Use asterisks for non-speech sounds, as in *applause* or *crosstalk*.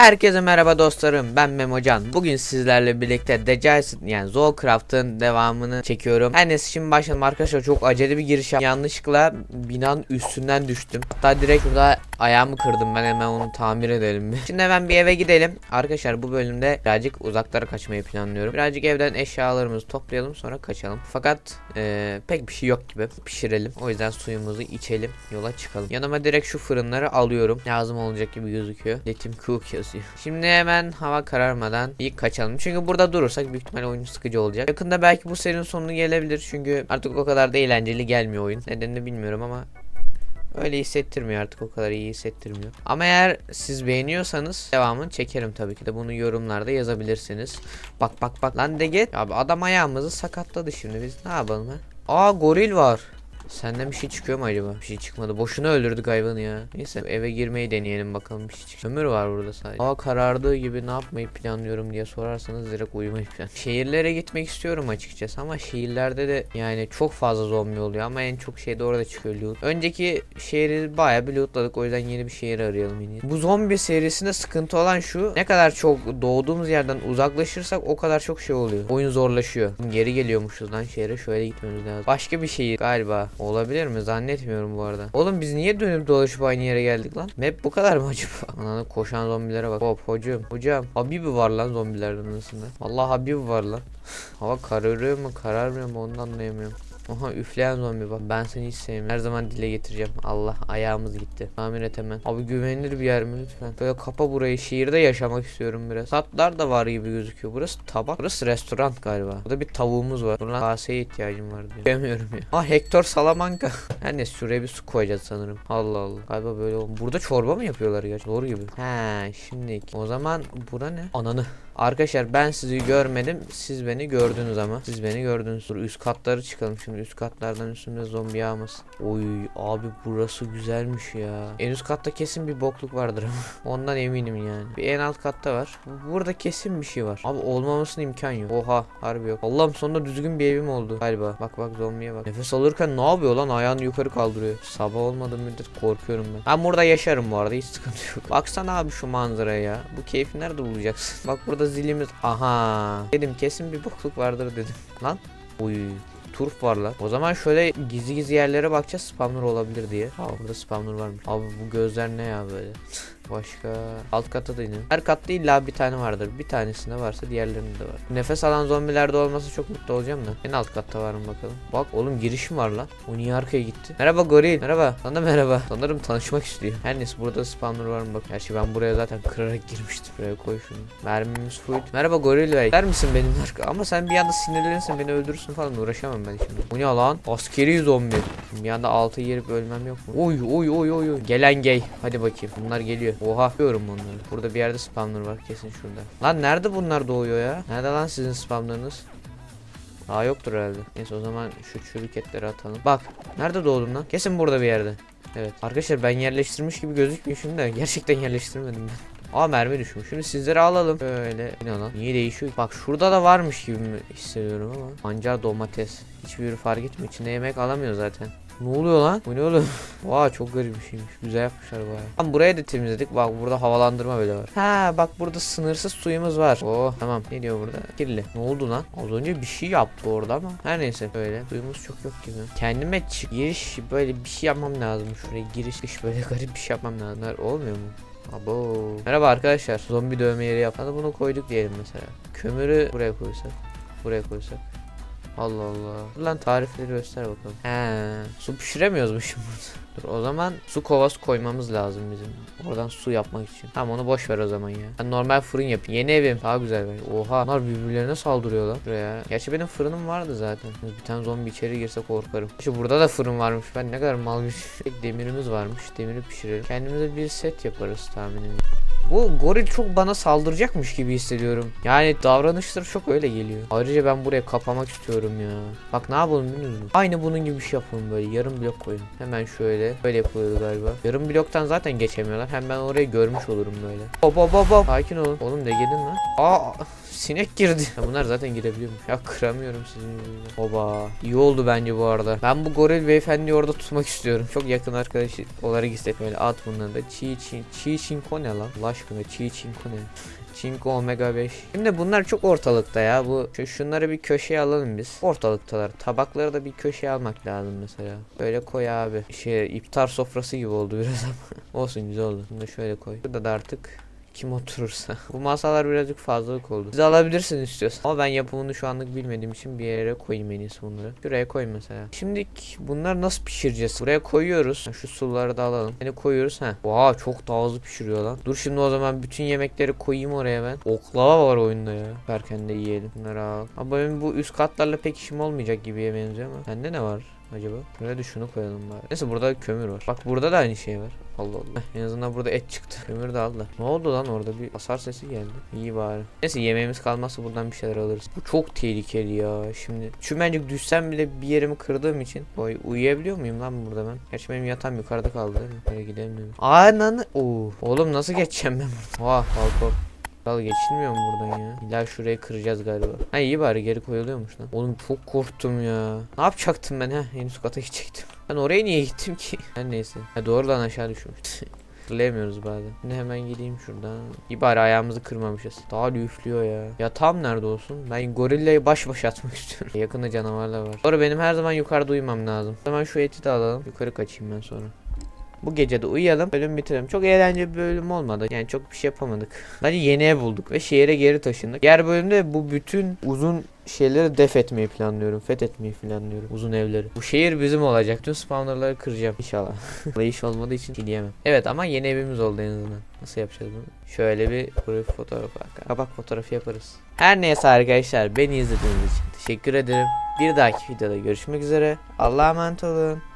Herkese merhaba dostlarım ben Memocan Bugün sizlerle birlikte Dejason yani Zoocraft'ın devamını çekiyorum. Her neyse şimdi başlayalım. Arkadaşlar çok acele bir giriş yaptım Yanlışlıkla binanın üstünden düştüm. Hatta direkt burada ayağımı kırdım ben hemen onu tamir edelim. Bir. *laughs* Şimdi hemen bir eve gidelim. Arkadaşlar bu bölümde birazcık uzaklara kaçmayı planlıyorum. Birazcık evden eşyalarımızı toplayalım sonra kaçalım. Fakat eee, pek bir şey yok gibi. Pişirelim. O yüzden suyumuzu içelim yola çıkalım. Yanıma direkt şu fırınları alıyorum. Lazım olacak gibi gözüküyor. Letim cook Şimdi hemen hava kararmadan ilk kaçalım Çünkü burada durursak büyük ihtimalle oyun sıkıcı olacak Yakında belki bu serinin sonu gelebilir Çünkü artık o kadar da eğlenceli gelmiyor oyun Nedenini bilmiyorum ama Öyle hissettirmiyor artık o kadar iyi hissettirmiyor. Ama eğer siz beğeniyorsanız devamını çekerim tabii ki de bunu yorumlarda yazabilirsiniz. Bak bak bak lan de. Abi adam ayağımızı sakatladı şimdi biz ne yapalım ha? Aa goril var. Senden bir şey çıkıyor mu acaba? Bir şey çıkmadı. Boşuna öldürdük hayvanı ya. Neyse eve girmeyi deneyelim bakalım bir şey çıkıyor. Ömür var burada sadece. Hava karardığı gibi ne yapmayı planlıyorum diye sorarsanız direkt uyumayı plan. Şehirlere gitmek istiyorum açıkçası ama şehirlerde de yani çok fazla zombi oluyor ama en çok şey de orada çıkıyor loot. Önceki şehri bayağı bir lootladık o yüzden yeni bir şehir arayalım yine. Bu zombi serisinde sıkıntı olan şu ne kadar çok doğduğumuz yerden uzaklaşırsak o kadar çok şey oluyor. Oyun zorlaşıyor. Geri geliyormuşuz lan şehre şöyle gitmemiz lazım. Başka bir şehir galiba. Olabilir mi? Zannetmiyorum bu arada. Oğlum biz niye dönüp dolaşıp aynı yere geldik lan? Map bu kadar mı acaba? *laughs* Ananı koşan zombilere bak. Hop hocam. Hocam. Habibi var lan zombilerden arasında. Vallahi Habibi var lan. *laughs* Hava kararıyor mu kararmıyor mu onu anlayamıyorum. Oha üfleyen zombi bak ben seni hiç sevmiyorum. Her zaman dile getireceğim. Allah ayağımız gitti. Tamir et hemen. Abi güvenilir bir yer mi lütfen? Böyle kapa burayı. Şehirde yaşamak istiyorum biraz. Tatlar da var gibi gözüküyor. Burası tabak. Burası restoran galiba. Burada bir tavuğumuz var. Lan kaseye ihtiyacım var diyor. Bilmiyorum ya. Ah Hector Salamanca. *laughs* Her neyse şuraya bir su koyacağız sanırım. Allah Allah. Galiba böyle. Burada çorba mı yapıyorlar gerçi? Doğru gibi. He şimdi. O zaman bura ne? Ananı. Arkadaşlar ben sizi görmedim. Siz beni gördünüz ama. Siz beni gördünüz. Dur üst katları çıkalım şimdi. Üst katlardan üstümde zombi yağmasın. Oy abi burası güzelmiş ya. En üst katta kesin bir bokluk vardır. *laughs* Ondan eminim yani. Bir en alt katta var. Burada kesin bir şey var. Abi olmamasına imkan yok. Oha harbi yok. Allah'ım sonunda düzgün bir evim oldu galiba. Bak bak zombiye bak. Nefes alırken ne yapıyor lan? Ayağını yukarı kaldırıyor. Sabah olmadığı müddet korkuyorum ben. Ben burada yaşarım bu arada. Hiç sıkıntı yok. Baksana abi şu manzaraya ya. Bu keyfi nerede bulacaksın? *laughs* Bak burada zilimiz. Aha. Dedim kesin bir bokluk vardır dedim. Lan. Uy turf var lan. O zaman şöyle gizli gizli yerlere bakacağız spawner olabilir diye. Aa burada spawner varmış. Abi bu gözler ne ya böyle? *laughs* Başka alt kata da inelim. Her katta illa bir tane vardır. Bir tanesinde varsa diğerlerinde de var. Nefes alan zombilerde olması çok mutlu olacağım da. En alt katta var mı bakalım. Bak oğlum giriş mi var lan? O niye arkaya gitti? Merhaba goril. Merhaba. Sana da merhaba. Sanırım tanışmak istiyor. Her neyse burada spawner var mı bak. Gerçi ben buraya zaten kırarak girmiştim. Buraya koy şunu. Mermimiz full. Merhaba goril bey. Der misin benim arka? Ama sen bir anda sinirlenirsin beni öldürürsün falan uğraşamam ben şimdi. Bu ne lan? Askeri zombi. Bir anda altı yerip ölmem yok mu? Oy oy oy oy. Gelen gay. Hadi bakayım. Bunlar geliyor. Oha. Görüyorum onları. Burada bir yerde spawner var kesin şurada. Lan nerede bunlar doğuyor ya? Nerede lan sizin spawnerınız? Aa yoktur herhalde. Neyse o zaman şu çürük etleri atalım. Bak nerede doğdun lan? Kesin burada bir yerde. Evet. Arkadaşlar ben yerleştirmiş gibi gözükmüyor şimdi de *laughs* gerçekten yerleştirmedim ben. Aa mermi düşmüş. Şimdi sizleri alalım. Böyle. Ne lan? Niye değişiyor? Bak şurada da varmış gibi hissediyorum ama. Pancar domates. Hiçbir fark etmiyor. İçinde yemek alamıyor zaten. Ne oluyor lan? Bu ne oğlum? *laughs* Vay çok garip bir şeymiş. Güzel yapmışlar bayağı. Tamam buraya da temizledik. Bak burada havalandırma böyle var. Ha bak burada sınırsız suyumuz var. Oh tamam. Ne diyor burada? Kirli. Ne oldu lan? Az önce bir şey yaptı orada ama. Her neyse böyle. Suyumuz çok yok gibi. Kendime çık giriş böyle bir şey yapmam lazım. Şuraya giriş dış böyle *laughs* garip bir şey yapmam lazım. Olmuyor mu? Abo. Merhaba arkadaşlar. Zombi dövme yeri yap. Bunu koyduk diyelim mesela. Kömürü buraya koysak. Buraya koysak. Allah Allah. Lan tarifleri göster bakalım. He, su pişiremiyoruz burada? *laughs* Dur o zaman su kovası koymamız lazım bizim. Oradan su yapmak için. Tamam onu boş ver o zaman ya. Ben normal fırın yapayım. Yeni evim. Daha güzel bence. Oha. Bunlar birbirlerine saldırıyorlar. Buraya. Gerçi benim fırınım vardı zaten. Bir tane zombi içeri girse korkarım. İşte burada da fırın varmış. Ben ne kadar mal bir Tek *laughs* demirimiz varmış. Demiri pişirelim. Kendimize bir set yaparız tahminim. Bu goril çok bana saldıracakmış gibi hissediyorum. Yani davranışları çok öyle geliyor. Ayrıca ben buraya kapamak istiyorum ya. Bak ne yapalım biliyor musun? Aynı bunun gibi bir şey yapalım böyle. Yarım blok koyun. Hemen şöyle. Böyle yapılıyordu galiba. Yarım bloktan zaten geçemiyorlar. Hem ben orayı görmüş olurum böyle. Hop hop hop hop. Sakin olun. Oğlum de gelin lan. Aa sinek girdi. Ya bunlar zaten girebiliyormuş. Ya kıramıyorum sizin yüzünüzden. Oba. İyi oldu bence bu arada. Ben bu goril beyefendiyi orada tutmak istiyorum. Çok yakın arkadaşı olarak hissettim. Böyle at bunları da. Çiğ çiğ. Çiğ çinko ne lan? Laş aşkına çiğ çinko ne? Çinko omega 5. Şimdi bunlar çok ortalıkta ya. Bu şu, şunları bir köşeye alalım biz. Ortalıktalar. Tabakları da bir köşeye almak lazım mesela. Böyle koy abi. Şey iftar sofrası gibi oldu biraz ama. *laughs* Olsun güzel oldu. Bunu da şöyle koy. Burada da artık kim oturursa. *laughs* Bu masalar birazcık fazlalık oldu. Siz alabilirsiniz istiyorsan. Ama ben yapımını şu anlık bilmediğim için bir yere koyayım en iyisi bunları. Şuraya koy mesela. Şimdi bunları nasıl pişireceğiz? Buraya koyuyoruz. Şu suları da alalım. Yani koyuyoruz. ha. Oha çok daha hızlı pişiriyor lan. Dur şimdi o zaman bütün yemekleri koyayım oraya ben. Oklava var oyunda ya. Verken de yiyelim. Bunları al. Ama benim bu üst katlarla pek işim olmayacak gibiye benziyor ama. Sende ne var? Acaba? Buraya da şunu koyalım bari. Neyse burada kömür var. Bak burada da aynı şey var. Allah Allah. Heh, en azından burada et çıktı. *laughs* Kömür de aldı. Ne oldu lan orada bir hasar sesi geldi. İyi bari. Neyse yemeğimiz kalmazsa buradan bir şeyler alırız. Bu çok tehlikeli ya. Şimdi çümencik düşsem bile bir yerimi kırdığım için. Oy uyuyabiliyor muyum lan burada ben? Gerçi benim yatağım yukarıda kaldı değil mi? Oraya gidemiyorum. Ananı. Oo. Oğlum nasıl geçeceğim ben buradan? Oha balkon. Dal geçilmiyor mu buradan ya? İlla şurayı kıracağız galiba. Ha iyi bari geri koyuluyormuş lan. Oğlum çok korktum ya. Ne yapacaktım ben ha? En üst kata gidecektim. *laughs* Ben oraya niye gittim ki? *laughs* Her neyse. Ha doğrudan aşağı düşmüş. *laughs* Hatırlayamıyoruz bazen. Şimdi hemen gideyim şuradan. İyi bari ayağımızı kırmamışız. Daha üflüyor ya. Yatağım nerede olsun? Ben gorillayı baş başa atmak istiyorum. Yakında canavarlar var. Sonra benim her zaman yukarıda uyumam lazım. O zaman şu eti de alalım. Yukarı kaçayım ben sonra. Bu gece de uyuyalım. Bölüm bitirelim. Çok eğlenceli bir bölüm olmadı. Yani çok bir şey yapamadık. Bence yeni ev bulduk ve şehre geri taşındık. Diğer bölümde bu bütün uzun şeyleri def etmeyi planlıyorum. Fethetmeyi planlıyorum. Uzun evleri. Bu şehir bizim olacak. Tüm spawnerları kıracağım inşallah. *laughs* Bu iş olmadığı için diyemem. Evet ama yeni evimiz oldu en azından. Nasıl yapacağız bunu? Şöyle bir profil fotoğrafı. Kapak fotoğrafı yaparız. Her neyse arkadaşlar beni izlediğiniz için teşekkür ederim. Bir dahaki videoda görüşmek üzere. Allah'a emanet olun.